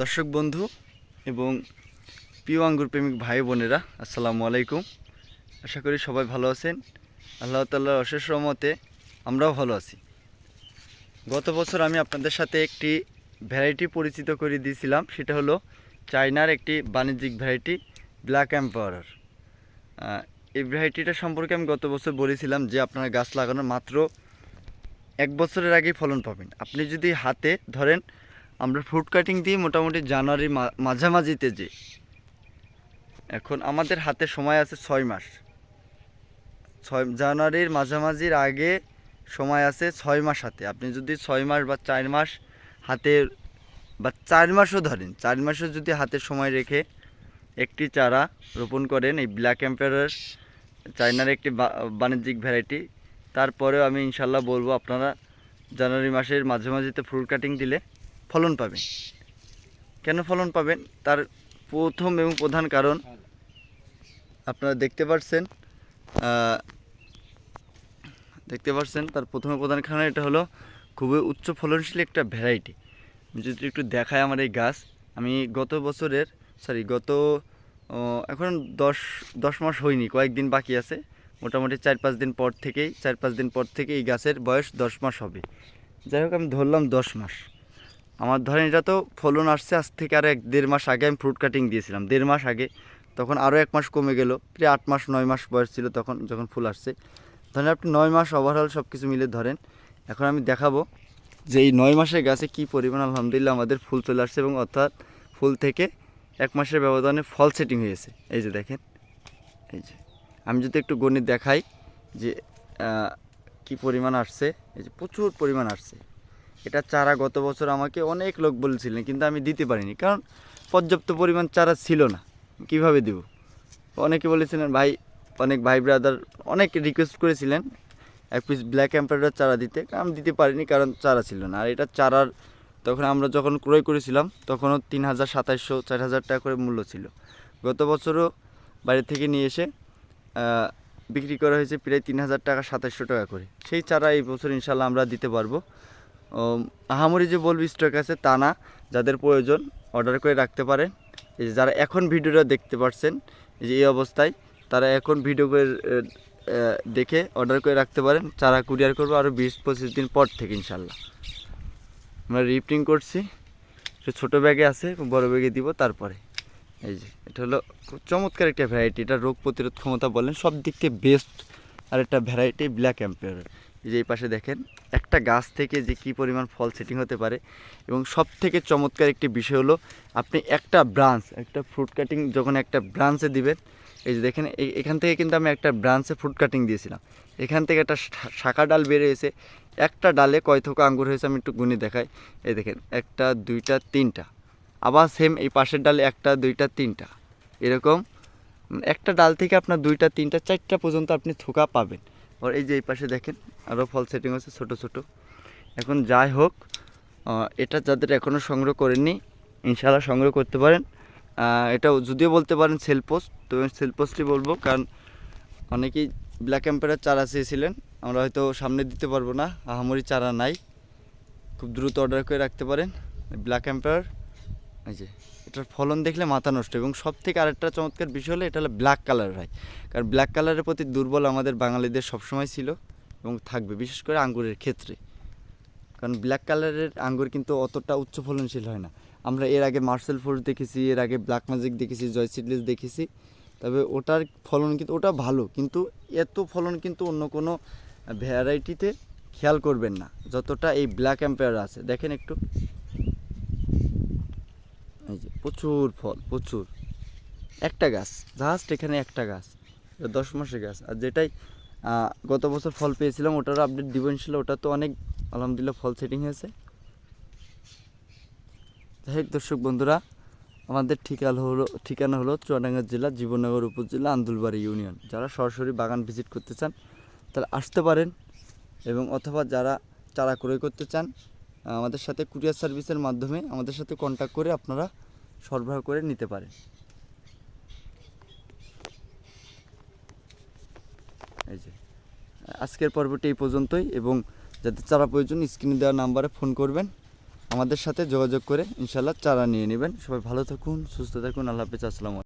দর্শক বন্ধু এবং প্রিয় আঙ্গুর প্রেমিক ভাই বোনেরা, আসসালামু আলাইকুম। আশা করি সবাই ভালো আছেন। আল্লাহ তাল্লাহর অশেষ রহমতে আমরাও ভালো আছি। গত বছর আমি আপনাদের সাথে একটি ভ্যারাইটি পরিচিত করে দিয়েছিলাম। সেটা হলো চায়নার একটি বাণিজ্যিক ভ্যারাইটি ব্ল্যাক অ্যাম্পাওয়ার এই ভ্যারাইটিটা সম্পর্কে আমি গত বছর বলেছিলাম যে আপনারা গাছ লাগানোর মাত্র এক বছরের আগেই ফলন পাবেন। আপনি যদি হাতে ধরেন আমরা ফ্রুট কাটিং দিয়ে মোটামুটি জানুয়ারির মাঝামাঝিতে যে। এখন আমাদের হাতে সময় আছে ছয় মাস। ছয়, জানুয়ারির মাঝামাঝির আগে সময় আছে ছয় মাস হাতে। আপনি যদি ছয় মাস বা চার মাস হাতে, বা চার মাসও ধরেন, চার মাসও যদি হাতে সময় রেখে একটি চারা রোপণ করেন, এই ব্ল্যাক এম্পায়ার চায়নার একটি বাণিজ্যিক ভ্যারাইটি তারপরেও আমি ইনশাল্লাহ বলব আপনারা জানুয়ারি মাসের মাঝামাঝিতে ফ্রুট কাটিং দিলে ফলন পাবেন কেন ফলন পাবেন তার প্রথম এবং প্রধান কারণ আপনারা দেখতে পাচ্ছেন দেখতে পাচ্ছেন তার প্রথমে প্রধান কারণ এটা হলো খুবই উচ্চ ফলনশীল একটা ভ্যারাইটি যদি একটু দেখায় আমার এই গাছ, আমি গত বছরের সরি গত এখন দশ দশ মাস হয়নি, কয়েকদিন বাকি আছে। মোটামুটি চার পাঁচ দিন পর থেকেই, চার পাঁচ দিন পর থেকে এই গাছের বয়স দশ মাস হবে। যাই হোক, আমি ধরলাম দশ মাস। আমার ধরেন এটা তো ফলন আসছে আজ থেকে আর এক দেড় মাস আগে আমি ফ্রুট কাটিং দিয়েছিলাম, দেড় মাস আগে। তখন আরও এক মাস কমে গেল, প্রায় আট মাস, নয় মাস বয়স ছিল তখন যখন ফুল আসছে। ধরেন আপনি নয় মাস ওভারঅল সব কিছু মিলে ধরেন, এখন আমি দেখাবো যে এই নয় মাসের গাছে কী পরিমাণ আলহামদুলিল্লাহ আমাদের ফুল চলে আসছে এবং অর্থাৎ ফুল থেকে এক মাসের ব্যবধানে ফল সেটিং হয়েছে। এই যে দেখেন, এই যে। আমি যদি একটু গণিত দেখাই যে কি পরিমাণ আসছে, এই যে প্রচুর পরিমাণ আসছে। এটা চারা গত বছর আমাকে অনেক লোক বলেছিলেন কিন্তু আমি দিতে পারিনি। কারণ পর্যাপ্ত পরিমাণ চারা ছিল না। কীভাবে দেব? অনেকে বলেছিলেন, ভাই, অনেক ভাই ব্রাদার অনেক রিকোয়েস্ট করেছিলেন এক পিস ব্ল্যাক এম্পায়ার চারা দিতে। আমি দিতে পারিনি কারণ চারা ছিল না। আর এটা চারার তখন আমরা যখন ক্রয় করেছিলাম, তখনও তিন হাজার সাতাইশশো, চার হাজার টাকা করে মূল্য ছিল। গত বছরও বাইরে থেকে নিয়ে এসে বিক্রি করা হয়েছে প্রায় তিন হাজার টাকা সাতাইশশো টাকা করে। সেই চারা এই বছর ইনশাল্লাহ আমরা দিতে পারব। আহামরি যে বলবি স্টক আছে তা না, যাদের প্রয়োজন অর্ডার করে রাখতে পারেন। এই যে যারা এখন ভিডিওটা দেখতে পাচ্ছেন এই যে এই অবস্থায়, তারা এখন ভিডিও করে দেখে অর্ডার করে রাখতে পারেন। চারা কুরিয়ার করব আরও বিশ পঁচিশ দিন পর থেকে, ইনশাল্লাহ। আমরা রিফটিং করছি। ছোটো ব্যাগে আছে, বড় ব্যাগে দিব তারপরে। এই যে, এটা হলো খুব চমৎকার একটা ভ্যারাইটি এটা রোগ প্রতিরোধ ক্ষমতা বলেন সব দিক থেকে বেস্ট আর একটা ভ্যারাইটি ব্ল্যাক এম্পায়ার এই যে এই পাশে দেখেন, একটা গাছ থেকে যে কি পরিমাণ ফল সেটিং হতে পারে এবং সব থেকে চমৎকার একটি বিষয় হলো, আপনি একটা ব্রাঞ্চ একটা ফ্রুট কাটিং যখন একটা ব্রাঞ্চে দিবেন, এই যে দেখেন এখান থেকে কিন্তু আমি একটা ব্রাঞ্চে ফ্রুট কাটিং দিয়েছিলাম। এখান থেকে একটা শাখা ডাল বেরিয়েছে একটা ডালে কয় থোকা আঙ্গুর হয়েছে আমি একটু গুনে দেখাই। এই দেখেন, একটা, দুইটা, তিনটা, আবার সেম এই পাশের ডালে একটা, দুইটা, তিনটা, এরকম, একটা ডাল থেকে আপনার দুইটা, তিনটা, চারটা পর্যন্ত আপনি থোকা পাবেন। আর এই যে এই পাশে দেখেন আরও ফল সেটিং হচ্ছে ছোট ছোট। এখন যাই হোক এটা যাদের এখনও সংগ্রহ করেননি, ইনশাআল্লাহ সংগ্রহ করতে পারেন। এটা যদিও বলতে পারেন সেল পোস্ট তো সেল পোস্টই বলব, কারণ অনেকেই ব্ল্যাক এম্পায়ার চারা চেয়েছিলেন। আমরা হয়তো সামনে দিতে পারব না, আহামরি চারা নাই। খুব দ্রুত অর্ডার করে রাখতে পারেন। ব্ল্যাক এম্পায়ার এই যে এটার ফলন দেখলে মাথা নষ্ট। এবং সব থেকে আরেকটা চমৎকার বিষয় হলো, এটা হলো ব্ল্যাক কালার হয় কারণ ব্ল্যাক কালারের প্রতি দুর্বল আমাদের বাঙালিদের সবসময় ছিল এবং থাকবে, বিশেষ করে আঙ্গুরের ক্ষেত্রে। কারণ ব্ল্যাক কালারের আঙ্গুর কিন্তু অতটা উচ্চ ফলনশীল হয় না। আমরা এর আগে মার্সেল ফোর্স দেখেছি, এর আগে ব্ল্যাক ম্যাজিক দেখেছি জয় সিডলেস দেখেছি। তবে ওটার ফলন কিন্তু, ওটা ভালো, কিন্তু এত ফলন কিন্তু অন্য কোনো ভ্যারাইটিতে খেয়াল করবেন না। যতটা এই ব্ল্যাক এম্পায়ার আছে। দেখেন একটু। এই যে, প্রচুর ফল, প্রচুর। একটা গাছ জাস্ট এখানে একটা গাছ দশ মাসের গাছ। আর যেটাই গত বছর ফল পেয়েছিলাম, ওটারও আপডেট দিব ইনশাল্লাহ, ওটা তো অনেক, আলহামদুলিল্লাহ ফল সেটিং হয়েছে। যাই দর্শক বন্ধুরা, আমাদের ঠিকানা হলো ঠিকানা হলো চুয়াডাঙ্গা জেলা, জীবননগর উপজেলা, আন্দুলবাড়ি ইউনিয়ন। যারা সরাসরি বাগান ভিজিট করতে চান, তারা আসতে পারেন। এবং অথবা যারা চারা ক্রয় করতে চান, আমাদের সাথে কুরিয়ার সার্ভিসের মাধ্যমে আমাদের সাথে কন্ট্যাক্ট করে আপনারা সরবরাহ করে নিতে পারে। এই যে। আজকের পর্বটি এই পর্যন্তই এবং যাদের চারা প্রয়োজন স্ক্রিনে দেওয়া নাম্বারে ফোন করবেন। আমাদের সাথে যোগাযোগ করে ইনশাল্লাহ চারা নিয়ে নেবেন। সবাই ভালো থাকুন, সুস্থ থাকুন। আল্লাহ হাফিজ। আসসালামু